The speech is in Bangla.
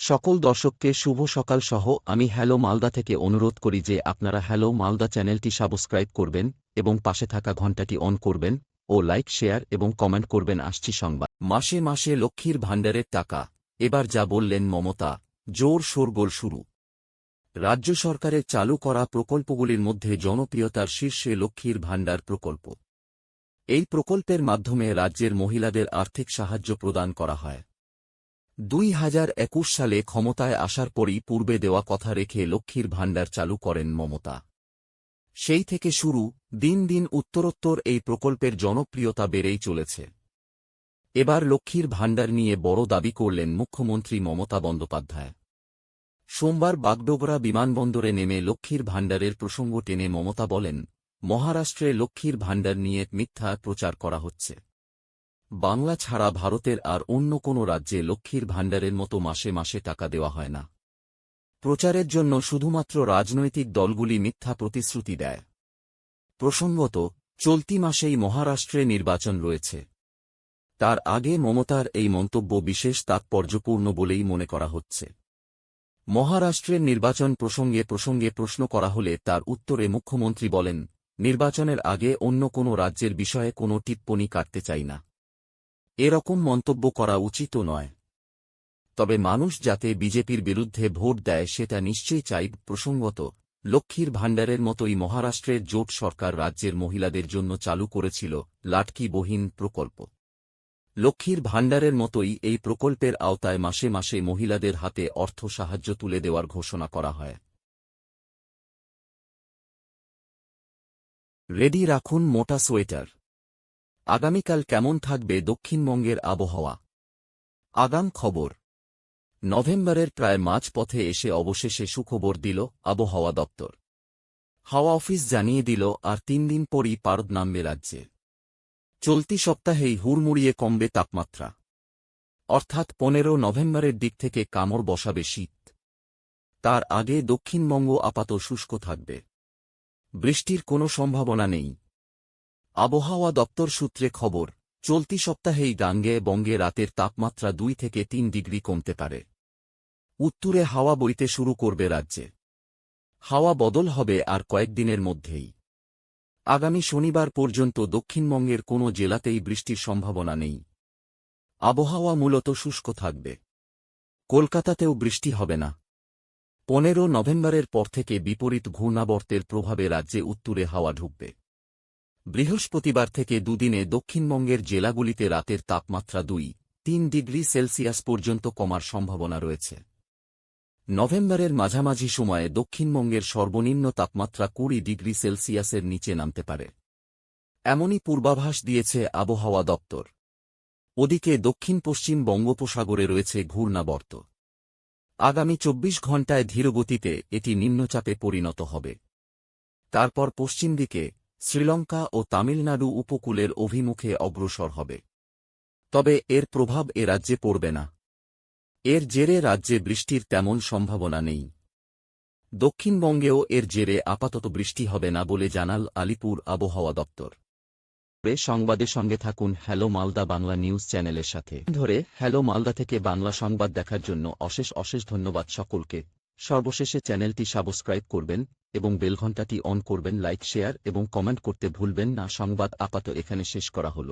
সকল দর্শককে শুভ সকাল সহ আমি হ্যালো মালদা থেকে অনুরোধ করি যে আপনারা হ্যালো মালদা চ্যানেলটি সাবস্ক্রাইব করবেন এবং পাশে থাকা ঘণ্টাটি অন করবেন ও লাইক, শেয়ার এবং কমেন্ট করবেন। আসছি সংবাদ। মাসে মাসে লক্ষ্মীর ভাণ্ডারের টাকা। এবার যা বললেন মমতা, জোর শোরগোল শুরু। রাজ্য সরকারের চালু করা প্রকল্পগুলির মধ্যে জনপ্রিয়তার শীর্ষে লক্ষ্মীর ভাণ্ডার প্রকল্প। এই প্রকল্পের মাধ্যমে রাজ্যের মহিলাদের আর্থিক সাহায্য প্রদান করা হয়। দুই হাজার একুশ সালে ক্ষমতায় আসার পরই পূর্বে দেওয়া কথা রেখে লক্ষ্মীর ভাণ্ডার চালু করেন মমতা। সেই থেকে শুরু, দিন দিন উত্তরোত্তর এই প্রকল্পের জনপ্রিয়তা বেড়েই চলেছে। এবার লক্ষ্মীর ভাণ্ডার নিয়ে বড় দাবি করলেন মুখ্যমন্ত্রী মমতা বন্দ্যোপাধ্যায়। সোমবার বাগডোগরা বিমানবন্দরে নেমে লক্ষ্মীর ভাণ্ডারের প্রসঙ্গ টেনে মমতা বলেন, মহারাষ্ট্রে লক্ষ্মীর ভাণ্ডার নিয়ে মিথ্যা প্রচার করা হচ্ছে। বাংলা ছাড়া ভারতের আর অন্য কোনো রাজ্যে লক্ষ্মীর ভাণ্ডারের মতো মাসে মাসে টাকা দেওয়া হয় না। প্রচারের জন্য শুধুমাত্র রাজনৈতিক দলগুলি মিথ্যা প্রতিশ্রুতি দেয়। প্রসঙ্গত, চলতি মাসেই মহারাষ্ট্রে নির্বাচন রয়েছে। তার আগে মমতার এই মন্তব্য বিশেষ তাৎপর্যপূর্ণ বলেই মনে করা হচ্ছে। মহারাষ্ট্রের নির্বাচন প্রসঙ্গে প্রসঙ্গে প্রশ্ন করা হলে তার উত্তরে মুখ্যমন্ত্রী বলেন, নির্বাচনের আগে অন্য কোনো রাজ্যের বিষয়ে কোনো টিপ্পণী কাটতে চাই না। এরকম মন্তব্য করা উচিত নয়। তবে মানুষ যাতে বিজেপির বিরুদ্ধে ভোট দেয় সেটা নিশ্চয়ই চাই প্রসঙ্গত, লক্ষ্মীর ভাণ্ডারের মতোই মহারাষ্ট্রের জোট সরকার রাজ্যের মহিলাদের জন্য চালু করেছিল লাটকি বহিন প্রকল্প। লক্ষ্মীর ভাণ্ডারের মতোই এই প্রকল্পের আওতায় মাসে মাসে মহিলাদের হাতে অর্থ সাহায্য তুলে দেওয়ার ঘোষণা করা হয়। রেডি রাখুন মোটা সোয়েটার। আগামীকাল কেমন থাকবে দক্ষিণবঙ্গের আবহাওয়া? আগাম খবর। নভেম্বরের প্রায় মাঝপথে এসে অবশেষে সুখবর দিল আবহাওয়া দপ্তর। হাওয়া অফিস জানিয়ে দিল, আর তিন দিন পরই পারদ নামবে রাজ্যে। চলতি সপ্তাহেই হুড়মুড়িয়ে কমবে তাপমাত্রা। অর্থাৎ পনেরো নভেম্বরের দিক থেকে কামড় বসাবে শীত। তার আগে দক্ষিণবঙ্গ আপাত শুষ্ক থাকবে। বৃষ্টির কোনো সম্ভাবনা নেই। আবহাওয়া দপ্তর সূত্রে খবর, চলতি সপ্তাহেই ডাঙ্গে বঙ্গে রাতের তাপমাত্রা দুই থেকে তিন ডিগ্রি কমতে পারে। উত্তরে হাওয়া বইতে শুরু করবে রাজ্যে। হাওয়া বদল হবে আর কয়েকদিনের মধ্যেই। আগামী শনিবার পর্যন্ত দক্ষিণবঙ্গের কোনো জেলাতেই বৃষ্টির সম্ভাবনা নেই। আবহাওয়া মূলত শুষ্ক থাকবে। কলকাতাতেও বৃষ্টি হবে না। পনেরো নভেম্বরের পর থেকে বিপরীত ঘূর্ণাবর্তের প্রভাবে রাজ্যে উত্তরে হাওয়া ঢুকবে। বৃহস্পতিবার থেকে দুদিনে দক্ষিণবঙ্গের জেলাগুলিতে রাতের তাপমাত্রা দুই, তিন ডিগ্রি সেলসিয়াস পর্যন্ত কমার সম্ভাবনা রয়েছে। নভেম্বরের মাঝামাঝি সময়ে দক্ষিণবঙ্গের সর্বনিম্ন তাপমাত্রা কুড়ি ডিগ্রি সেলসিয়াসের নিচে নামতে পারে। এমনই পূর্বাভাস দিয়েছে আবহাওয়া দপ্তর। ওদিকে দক্ষিণ পশ্চিম বঙ্গোপসাগরে রয়েছে ঘূর্ণাবর্ত। আগামী চব্বিশ ঘণ্টায় ধীরগতিতে এটি নিম্নচাপে পরিণত হবে। তারপর পশ্চিম দিকে শ্রীলঙ্কা ও তামিলনাড়ু উপকূলের অভিমুখে অগ্রসর হবে। তবে এর প্রভাব এ রাজ্যে পড়বে না। এর জেরে রাজ্যে বৃষ্টির তেমন সম্ভাবনা নেই। দক্ষিণবঙ্গেও এর জেরে আপাতত বৃষ্টি হবে না বলে জানাল আলিপুর আবহাওয়া দপ্তর। সংবাদের সঙ্গে থাকুন হ্যালো মালদা বাংলা নিউজ চ্যানেলের সাথে। ধরে, হ্যালো মালদা থেকে বাংলা সংবাদ দেখার জন্য অশেষ অশেষ ধন্যবাদ সকলকে। সর্বশেষে চ্যানেলটি সাবস্ক্রাইব করবেন এবং বেলঘণ্টাটি অন করবেন, লাইক, শেয়ার এবং কমেন্ট করতে ভুলবেন না। সংবাদ আপাত এখানে শেষ করা হল।